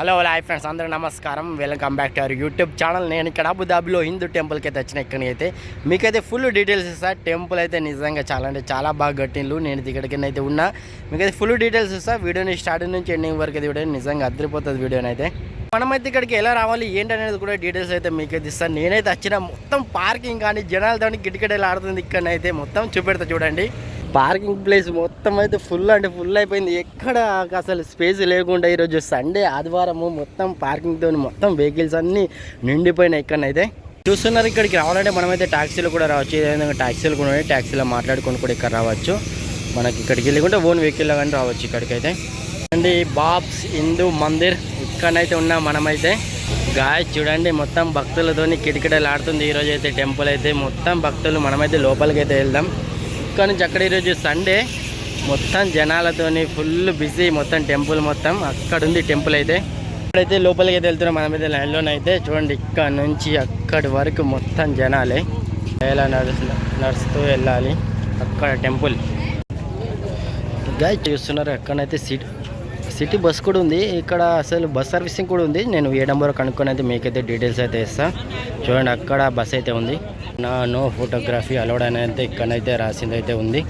Hello hi friends అందరూ నమస్కారం. Welcome back to our YouTube channel నేను ఇక్కడ అబుదాబిలో హిందూ టెంపుల్కి అయితే వచ్చిన ఇక్కడ అయితే. మీకైతే ఫుల్ డీటెయిల్స్ ఇస్తా. టెంపుల్ అయితే నిజంగా చాలా అంటే చాలా బాగా కట్టిండ్లు. నేను ఇక్కడికి అయితే ఉన్నా. మీకైతే ఫుల్ డీటెయిల్స్ ఇస్తా. వీడియోని స్టార్టింగ్ నుంచి ఎండింగ్ వరకు అయితే వీడియో నిజంగా అద్దరిపోతుంది వీడియోని అయితే. మనమైతే ఇక్కడికి ఎలా రావాలి ఏంటనేది కూడా డీటెయిల్స్ అయితే మీకైతే ఇస్తాను నేనైతే వచ్చిన మొత్తం పార్కింగ్ కానీ జనాలతో గిటికడేలు ఆడుతుంది ఇక్కడనైతే మొత్తం చూపెడతా చూడండి. పార్కింగ్ ప్లేస్ మొత్తం అయితే ఫుల్ అంటే ఫుల్ అయిపోయింది. ఎక్కడ అసలు స్పేస్ లేకుండా ఈరోజు సండే ఆదివారము మొత్తం పార్కింగ్తో మొత్తం వెహికల్స్ అన్నీ నిండిపోయినాయి ఇక్కడనైతే. చూస్తున్నారు ఇక్కడికి రావాలంటే మనమైతే ట్యాక్సీలు కూడా రావచ్చు. ఏదైనా ట్యాక్సీలు కూడా ఉన్నాయి. ట్యాక్సీలో మాట్లాడుకొని కూడా ఇక్కడ రావచ్చు. మనకి ఇక్కడికి వెళ్ళకుంటే ఓన్ వెహికల్లో కానీ రావచ్చు ఇక్కడికైతే. అండి బాబ్స్ హిందూ మందిర్ ఇక్కడనైతే ఉన్నాం మనమైతే. గాయ చూడండి మొత్తం భక్తులతోని కిటకిటలు ఆడుతుంది ఈరోజు అయితే టెంపుల్ అయితే మొత్తం భక్తులు మనమైతే లోపలికి అయితే వెళ్దాం. ఇక్కడ నుంచి అక్కడ ఈరోజు సండే. మొత్తం జనాలతోని ఫుల్ బిజీ మొత్తం టెంపుల్ మొత్తం. అక్కడ ఉంది టెంపుల్ అయితే. ఇక్కడైతే లోపలికి అయితే వెళ్తున్నాం. మనమైతే అయితే. చూడండి ఇక్కడ నుంచి అక్కడి వరకు మొత్తం జనాలే. ఎలా నడుస్తు నడుస్తూ వెళ్ళాలి. అక్కడ టెంపుల్. గైడ్ చూస్తున్నారు ఎక్కడైతే సిటీ సిటీ బస్ కూడా ఉంది. ఇక్కడ అసలు బస్ సర్వీసింగ్ కూడా ఉంది. నేను ఏ నెంబర్ కనుక్కొని అయితే మీకైతే డీటెయిల్స్ అయితే ఇస్తాను చూడండి అక్కడ బస్ అయితే ఉంది. నా నో ఫోటోగ్రఫీ అలౌడ్ అని అయితే ఇక్కడైతే రాసింది అయితే ఉంది.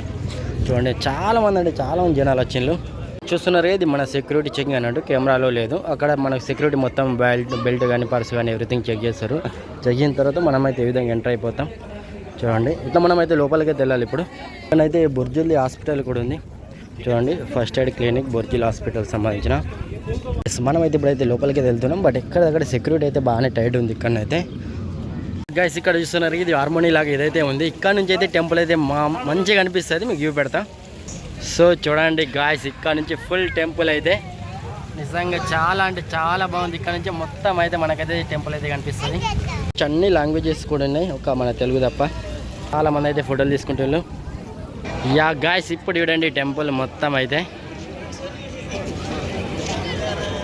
చూడండి చాలామంది అంటే చాలా మంది జనాలు వచ్చిండ్రు చూస్తున్నారు ఇది మన సెక్యూరిటీ చెకింగ్ అన్నట్టు కెమెరాలో లేదు. అక్కడ మనకు సెక్యూరిటీ మొత్తం బెల్ట్ బెల్ట్ కానీ పర్స్ కానీ ఎవ్రీథింగ్ చెక్ చేస్తారు. చెక్ చేసిన తర్వాత మనమైతే ఈ విధంగా ఎంటర్ అయిపోతాం. చూడండి ఇట్లా మనమైతే లోపలికైతే అయితే వెళ్ళాలి ఇప్పుడు. ఇక్కడైతే బుర్జుల్లి హాస్పిటల్ కూడా ఉంది. చూడండి first aid clinic Burjeel hospital సంబంధించిన. మనమైతే ఇప్పుడైతే లోపలికి వెళ్తున్నాం. బట్ ఎక్కడ దగ్గర సెక్యూరిటీ అయితే బాగానే టైట్ ఉంది ఇక్కడైతే గైస్ ఇక్కడ చూస్తున్నారు ఇది హార్మోనీ లాగా ఏదైతే ఉంది ఇక్కడ నుంచి అయితే టెంపుల్ అయితే మా మంచిగా కనిపిస్తుంది మీకు వ్యూ పెడతా. సో చూడండి గాయస్ ఇక్కడ నుంచి ఫుల్ టెంపుల్ అయితే నిజంగా చాలా అంటే చాలా బాగుంది. ఇక్కడ నుంచి మొత్తం అయితే మనకైతే టెంపుల్ అయితే కనిపిస్తుంది. అన్ని లాంగ్వేజెస్ కూడా ఉన్నాయి ఒక మన తెలుగు తప్ప. చాలా మంది అయితే ఫోటోలు తీసుకుంటున్నారు. యా గాయస్ ఇప్పుడు చూడండి టెంపుల్ మొత్తం అయితే.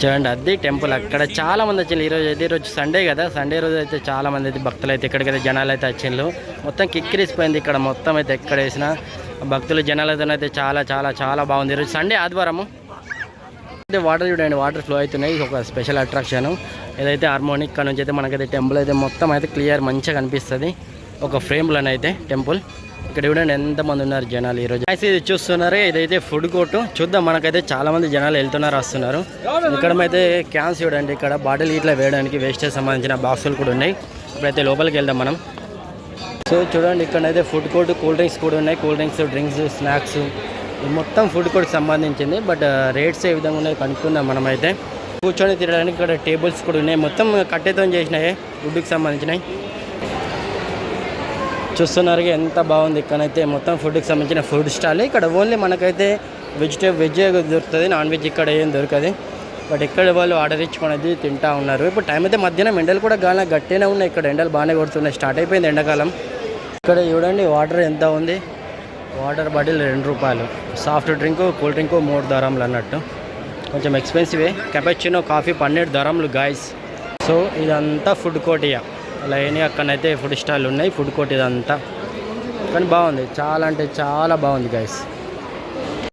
చూడండి అది టెంపుల్. అక్కడ చాలా మంది వచ్చిండ్రు ఈరోజు అయితే ఈరోజు సండే కదా. సండే రోజు అయితే చాలా మంది అయితే భక్తులు అయితే ఇక్కడికైతే జనాలు అయితే వచ్చిండ్రు మొత్తం కిక్కిరిసిపోయింది ఇక్కడ. మొత్తం అయితే ఎక్కడ వేసిన భక్తులు జనాలతో అయితే చాలా చాలా చాలా బాగుంది. ఈరోజు సండే ఆదివారము. అయితే వాటర్ చూడండి. వాటర్ ఫ్లో అవుతున్నాయి. ఒక స్పెషల్ అట్రాక్షన్ ఏదైతే హార్మోనిక్ ఇక్కడ నుంచి అయితే మనకైతే టెంపుల్ అయితే మొత్తం అయితే క్లియర్ మంచిగా కనిపిస్తుంది. ఒక ఫ్రేమ్లోనైతే టెంపుల్ ఇక్కడ చూడండి ఎంతమంది ఉన్నారు జనాలు ఈరోజు అయితే ఇది చూస్తున్నారు ఇదైతే ఫుడ్ కోర్టు చూద్దాం మనకైతే చాలా మంది జనాలు వెళ్తున్నారు వస్తున్నారు. ఇక్కడ అయితే క్యాన్స్ చూడండి ఇక్కడ బాటిల్ ఇట్లా వేయడానికి వేస్టేజ్ సంబంధించిన బాక్సులు కూడా ఉన్నాయి. ఇప్పుడైతే లోపలికి వెళ్దాం మనం. సో చూడండి ఇక్కడైతే ఫుడ్ కోర్ట్ కూల్ డ్రింక్స్ కూడా ఉన్నాయి. కూల్ డ్రింక్స్ డ్రింక్స్ స్నాక్స్ మొత్తం ఫుడ్ కోర్ట్ సంబంధించింది బట్ రేట్స్ uh, ఏ విధంగా ఉన్నాయో కనుక్కుందాం మనమైతే. కూర్చొని తినడానికి ఇక్కడ టేబుల్స్ కూడా ఉన్నాయి. మొత్తం కట్టెతో చేసినాయి ఫుడ్కి సంబంధించినవి. చూస్తున్నారు ఎంత బాగుంది ఇక్కడైతే. మొత్తం ఫుడ్కి సంబంధించిన ఫుడ్ స్టాల్ ఇక్కడ ఓన్లీ మనకైతే వెజిటేబుల్ వెజ్ దొరుకుతుంది నాన్ వెజ్ ఇక్కడ ఏం దొరకదు. బట్ ఇక్కడ వాళ్ళు ఆర్డర్ ఇచ్చుకునేది తింటా ఉన్నారు. ఇప్పుడు టైం అయితే మధ్యాహ్నం ఎండలు కూడా గాలి గట్టినే ఉన్నాయి. ఇక్కడ ఎండలు బాగానే కొడుతున్నాయి. స్టార్ట్ అయిపోయింది ఎండాకాలం. ఇక్కడ చూడండి వాటర్ ఎంత ఉంది. వాటర్ బాటిల్ రెండు రూపాయలు. సాఫ్ట్ డ్రింక్ కూల్ డ్రింక్ మూడు ధరములు అన్నట్టు. కొంచెం ఎక్స్పెన్సివే కెపచినో కాఫీ పన్నెండు ధరములు గాయస్ సో ఇదంతా ఫుడ్ కోటియా. ఇక లైన్ అక్కడైతే ఫుడ్ స్టాల్ ఉన్నాయి ఫుడ్ కోర్ట్ ఇదంతా. కానీ బాగుంది. చాలా అంటే చాలా బాగుంది గాయస్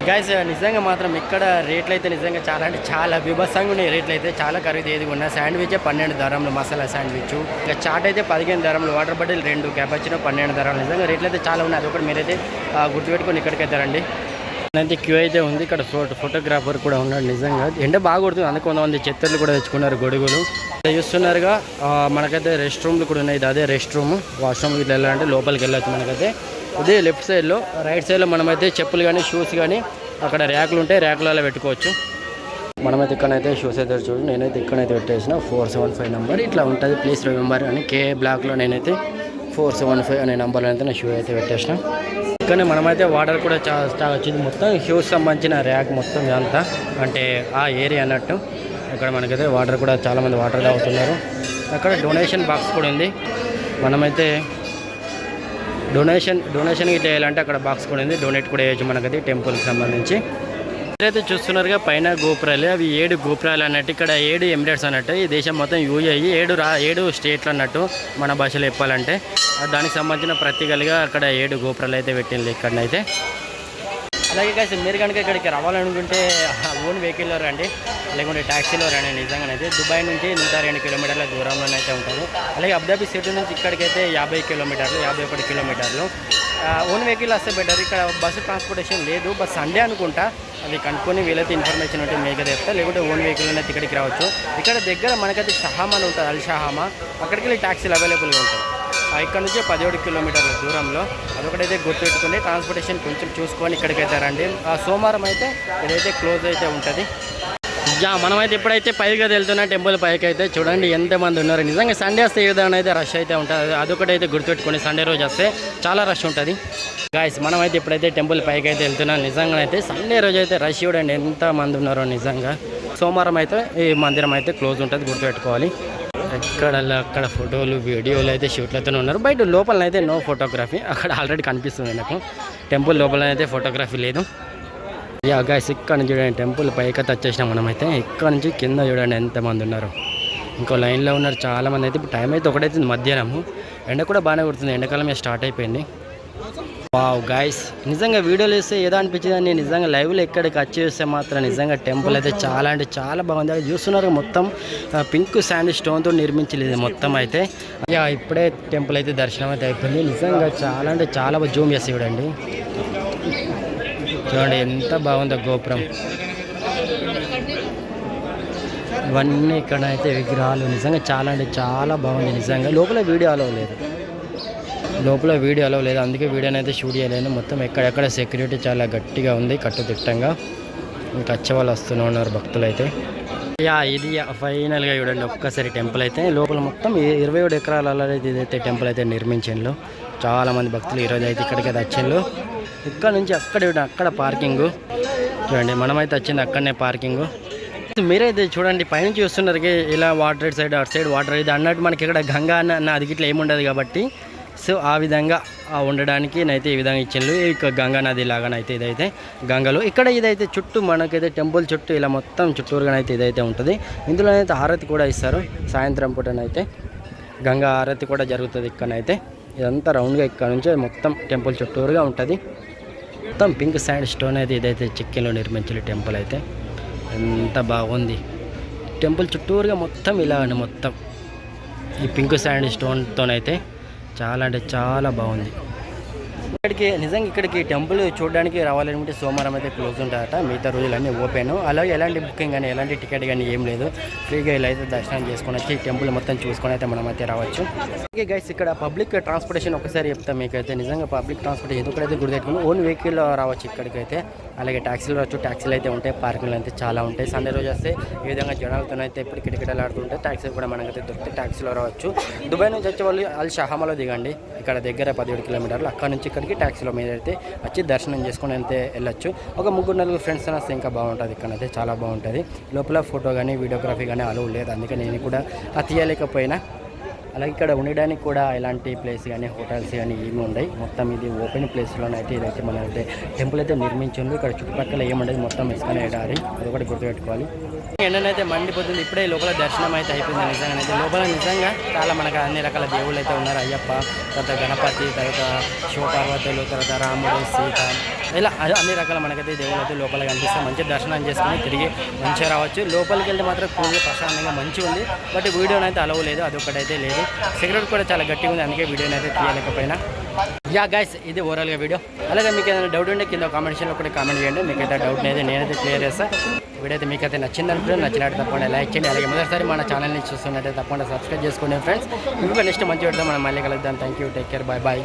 గాయస్ నిజంగా మాత్రం ఇక్కడ రేట్లు అయితే నిజంగా చాలా అంటే చాలా విభత్సంగా ఉన్నాయి. రేట్లు అయితే చాలా ఖరీదు ఏది ఉన్నా శాండ్విచ్ పన్నెండు ధరములు మసాలా శాండ్విచ్ ఇంకా చాట్ అయితే పదిహేను ధరములు వాటర్ బాటిల్ రెండు క్యాపచ్చినో పన్నెండు ధరలు. నిజంగా రేట్లు అయితే చాలా ఉన్నాయి. అది ఒకటి మీరైతే గుర్తుపెట్టుకొని ఇక్కడికి అయితే రండి అయితే క్యూ అయితే ఉంది. ఇక్కడ ఫోటో ఫోటోగ్రాఫర్ కూడా ఉన్నాడు నిజంగా. ఎండ బాగా కొడుతుంది. అందుకు కొంతమంది చెత్తలు కూడా తెచ్చుకున్నారు గొడుగులు. చూస్తున్నారుగా మనకైతే రెస్ట్ రూమ్లు కూడా ఉన్నాయి. ఇది అదే రెస్ట్ రూమ్ వాష్రూమ్ ఇట్లా వెళ్ళాలంటే లోపలికి వెళ్ళొచ్చు మనకైతే. ఇదే లెఫ్ట్ సైడ్లో రైట్ సైడ్లో మనమైతే చెప్పులు కానీ షూస్ కానీ అక్కడ ర్యాకులు ఉంటాయి ర్యాకులలో పెట్టుకోవచ్చు. మనమైతే ఇక్కడైతే షూస్ అయితే చూడండి నేనైతే ఇక్కడైతే పెట్టేసిన ఫోర్ సెవెన్ ఫైవ్ నెంబర్ ఇట్లా ఉంటుంది. ప్లీజ్ రిమెంబర్ అని కే బ్లాక్లో నేనైతే ఫోర్ సెవెన్ ఫైవ్ అనే నెంబర్లో అయితే నా షూ అయితే పెట్టేసిన. కానీ మనమైతే వాటర్ కూడా చాలా స్టాక్ వచ్చింది. మొత్తం షూస్ సంబంధించిన ర్యాక్ మొత్తం ఇదంతా. అంటే ఆ ఏరియా అన్నట్టు ఇక్కడ మనకైతే వాటర్ కూడా చాలామంది వాటర్ తాగుతున్నారు. అక్కడ డొనేషన్ బాక్స్ కూడా ఉంది. మనమైతే డొనేషన్ డొనేషన్ చేయాలంటే అక్కడ బాక్స్ కూడా ఉంది. డొనేట్ కూడా చేయొచ్చు మనకైతే టెంపుల్కి సంబంధించి. అయితే చూస్తున్నారుగా పైన గోపురాలు అవి ఏడు గోపురాలు అన్నట్టు ఇక్కడ ఏడు ఎమిరేట్స్ అన్నట్టు ఈ దేశం మొత్తం యూఏఈ ఏడు రా ఏడు స్టేట్లు అన్నట్టు మన భాషలో చెప్పాలంటే. దానికి సంబంధించిన ప్రతీకలుగా అక్కడ ఏడు గోపురాలు అయితే పెట్టింది ఇక్కడనైతే. అలాగే కాసి మీరు కనుక ఇక్కడికి రావాలనుకుంటే ఓన్ వెహికల్లో రండి. లేకుంటే ట్యాక్సీలో రండి నిజంగానైతే. దుబాయ్ నుంచి నూట రెండు కిలోమీటర్ల దూరంలోనైతే ఉంటుంది అలాగే అబుదాబి సిటీ నుంచి ఇక్కడికైతే యాభై కిలోమీటర్లు యాభై ఒకటి కిలోమీటర్లు. ఓన్ వెహికల్ వస్తే బెటర్ ఇక్కడ బస్సు ట్రాన్స్పోర్టేషన్ లేదు బస్ సండే అనుకుంటా అది కనుక్కొని వీలైతే ఇన్ఫర్మేషన్ ఉంటే మీకు చెప్తా. లేకుంటే ఓన్ వెహికల్ అయితే ఇక్కడికి రావచ్చు. ఇక్కడ దగ్గర మనకైతే షహామా అని ఉంటుంది అల్ షహామా. అక్కడికి వెళ్ళి ట్యాక్సీలు అవైలబుల్గా ఉంటాయి. ఆ ఇక్కడ నుంచి పదిహేడు కిలోమీటర్ల దూరంలో అదొకటైతే గుర్తుపెట్టుకుని ట్రాన్స్పోర్టేషన్ కొంచెం చూసుకొని ఇక్కడికైతే రండి. ఆ సోమవారం అయితే ఇదైతే క్లోజ్ అయితే ఉంటుంది. యా మనమైతే ఎప్పుడైతే పైగా వెళ్తున్నా టెంపుల్ పైకి అయితే చూడండి ఎంతమంది ఉన్నారు. నిజంగా సండే వస్తే ఏ విధంగా అయితే రష్ అయితే ఉంటుంది అదొకటి అయితే గుర్తుపెట్టుకోండి సండే రోజు వస్తే చాలా రష్ ఉంటుంది. గాయస్ మనమైతే ఎప్పుడైతే టెంపుల్ పైకి అయితే వెళ్తున్నాం. నిజంగా అయితే సండే రోజు అయితే రష్ చూడండి ఎంతమంది ఉన్నారో నిజంగా. సోమవారం అయితే ఈ మందిరం అయితే క్లోజ్ ఉంటుంది గుర్తుపెట్టుకోవాలి. ఎక్కడ అక్కడ ఫోటోలు వీడియోలు అయితే షూట్లతో ఉన్నారు. బయట లోపల అయితే నో ఫోటోగ్రఫీ అక్కడ ఆల్రెడీ కనిపిస్తుంది నాకు. టెంపుల్ లోపల అయితే ఫోటోగ్రఫీ లేదు. యా గాయస్ ఇక్కడ నుంచి చూడండి టెంపుల్ పైకి వచ్చేసినాం మనమైతే. ఇక్కడ నుంచి కింద చూడండి ఎంతమంది ఉన్నారు. ఇంకో లైన్లో ఉన్నారు చాలా మంది అయితే ఇప్పుడు టైం అయితే ఒకటైతుంది మధ్యాహ్నము. ఎండ కూడా బాగానే కొడుతుంది. ఎండాకాలం స్టార్ట్ అయిపోయింది. వావ్ గాయస్ నిజంగా వీడియోలు వేస్తే ఏదో అనిపించింది అని నిజంగా లైవ్లో ఎక్కడికి వచ్చి చూస్తే మాత్రం నిజంగా టెంపుల్ అయితే చాలా అంటే చాలా బాగుంది. అది చూస్తున్నారు మొత్తం పింక్ శాండ్ స్టోన్తో నిర్మించలేదు మొత్తం అయితే. ఇప్పుడే టెంపుల్ అయితే దర్శనం అయితే అయిపోయింది. నిజంగా చాలా అంటే చాలా బాగా జూమ్ చేసి చూడండి. చూడండి ఎంత బాగుందో గోపురం. ఇవన్నీ ఇక్కడ అయితే విగ్రహాలు. నిజంగా చాలా అంటే చాలా బాగుంది నిజంగా. లోపల వీడియో అలవ లేదు. లోపల వీడియో అలవ లేదు. అందుకే వీడియోని అయితే షూట్ చేయలేను మొత్తం ఎక్కడెక్కడ సెక్యూరిటీ చాలా గట్టిగా ఉంది కట్టుదిట్టంగా ఇంకా వచ్చేవాళ్ళు వస్తూనే ఉన్నారు భక్తులు అయితే యా ఇది ఫైనల్గా చూడండి. ఒక్కసారి టెంపుల్ అయితే లోపల మొత్తం ఇరవై ఏడు ఎకరాలలో అయితే ఇదైతే టెంపుల్ అయితే నిర్మించిండ్రు చాలా మంది భక్తులు ఈరోజు అయితే ఇక్కడికి అయితే వచ్చిండ్రు ఇక్కడ నుంచి అక్కడ అక్కడ పార్కింగ్. చూడండి మనమైతే వచ్చింది అక్కడనే పార్కింగ్. మీరైతే చూడండి పైనుంచి చూస్తున్నారు ఇలా వాటర్ ఇటు సైడ్ అటు సైడ్ వాటర్ ఇది అన్నట్టు మనకి ఇక్కడ గంగా అన్న అన్న గిట్ల ఏముండదు కాబట్టి సో ఆ విధంగా ఉండడానికి నైతే ఈ విధంగా ఇచ్చిండ్రు. ఇక గంగా నది లాగానైతే ఇదైతే గంగలో. ఇక్కడ ఇదైతే చుట్టూ మనకైతే టెంపుల్ చుట్టూ ఇలా మొత్తం చుట్టూరుగానైతే ఇదైతే ఉంటుంది. ఇందులో అయితే హారతి కూడా ఇస్తారు. సాయంత్రం పూటనైతే గంగా హారతి కూడా జరుగుతుంది ఇక్కడనైతే. ఇదంతా రౌండ్గా ఇక్కడ నుంచి మొత్తం టెంపుల్ చుట్టూరుగా ఉంటుంది. మొత్తం పింక్ శాండ్ స్టోన్ అయితే ఇదైతే చిక్కిలో నిర్మించిన టెంపుల్ అయితే. ఎంత బాగుంది. టెంపుల్ చుట్టూరుగా మొత్తం ఇలా అండి మొత్తం. ఈ పింక్ శాండ్ స్టోన్తోనైతే చాలా అంటే చాలా బాగుంది. ఇక్కడికి నిజంగా ఇక్కడికి టెంపుల్ చూడడానికి రావాలనుకుంటే సోమవారం అయితే క్లోజ్ ఉంటారట. మిగతా రోజులన్నీ ఓపెన్. అలాగే ఎలాంటి బుకింగ్ కానీ ఎలాంటి టికెట్ కానీ ఏం లేదు. ఫ్రీగా ఇలా అయితే దర్శనం చేసుకొని వచ్చి టెంపుల్ మొత్తం చూసుకొని అయితే మనం అయితే రావచ్చు. ఓకే గైస్ ఇక్కడ పబ్లిక్ ట్రాన్స్పోర్టేషన్ ఒకసారి చెప్తాం మీకైతే. నిజంగా పబ్లిక్ ట్రాన్స్పోర్టేషన్ ఎందుకైతే గుర్తెట్టుకుని ఓన్ వెహికల్ రావచ్చు ఇక్కడికైతే. అలాగే ట్యాక్సీలు రావచ్చు. ట్యాక్సీలు అయితే ఉంటాయి. పార్కింగ్లు అయితే చాలా ఉంటాయి. సండే రోజు వస్తే ఈ విధంగా జనాలతో అయితే ఇప్పుడు కిటకిటలు ఆడుతుంటే ట్యాక్సీలు కూడా మనకైతే దొరికితే ట్యాక్సీలో రావచ్చు. దుబాయ్ నుంచి వచ్చే వాళ్ళు అల్ షహామాలో దిగండి. ఇక్కడ దగ్గర పదిహేడు కిలోమీటర్లు. అక్కడ నుంచి అక్కడికి ట్యాక్సీలో మీద అయితే వచ్చి దర్శనం చేసుకుని అయితే వెళ్ళొచ్చు. ఒక ముగ్గురు నలుగురు ఫ్రెండ్స్ వస్తే ఇంకా బాగుంటుంది. ఇక్కడ అయితే చాలా బాగుంటుంది. లోపల ఫోటో కానీ వీడియోగ్రఫీ కానీ అలవ్ లేదు. అందుకే నేను కూడా అది తీయలేకపోయినా. అలాగే ఇక్కడ ఉండడానికి కూడా ఎలాంటి ప్లేస్ కానీ హోటల్స్ కానీ ఏమి ఉండవు మొత్తం ఇది ఓపెన్ ప్లేస్లోనైతే ఇదైతే మన అయితే టెంపుల్ అయితే నిర్మించింది ఇక్కడ చుట్టుపక్కల ఏముండదు మొత్తం ఇసుకనే ఎడారి. అది ఒకటి గుర్తుపెట్టుకోవాలి. ఎండనైతే మండిపోతుంది. ఇప్పుడే లోపల దర్శనం అయితే అయిపోయింది నిజంగా అయితే లోపల నిజంగా చాలా మనకు అన్ని రకాల దేవుళ్ళు అయితే ఉన్నారు. అయ్యప్ప తర్వాత గణపతి తర్వాత శివపార్వతులు తర్వాత రాముడు సీత. ఇలా అన్ని రకాల మనకైతే దేవుళ్ళు అయితే లోపల కనిపిస్తాయి మంచి దర్శనం చేసుకుని తిరిగి మంచిగా రావచ్చు. లోపలికి వెళ్తే మాత్రం కూల్గా ప్రశాంతంగా మంచిగా ఉంది బట్ వీడియోనైతే అయితే అలవ్ లేదు. అదొకటైతే లేదు. సిగరెట్ కూడా చాలా గట్టిగా ఉంది అందుకే వీడియోని అయితే తీయలేకపోయినా. యా గైస్ ఇది ఓవరాల్గా వీడియో అలాగే మీకు ఏదైనా డౌట్ ఉంటే కింద కామెంట్ సెక్షన్లో కూడా కామెంట్ చేయండి. మీకు అయితే డౌట్ అయితే నేనైతే క్లియర్ చేస్తాను వీడియో మీకు అయితే నచ్చింది అనుకుంటే నచ్చినట్టు తప్పకుండా లైక్ చేయండి. అలాగే మొదటిసారి మన ఛానల్ని చూస్తున్నట్టే తప్పకుండా సబ్స్క్రైబ్ చేసుకోండి ఫ్రెండ్స్ ఇంకా నెక్స్ట్ మంచి పెడతాం మనం మళ్ళీ కలుద్దాం. Thank you take care bye bye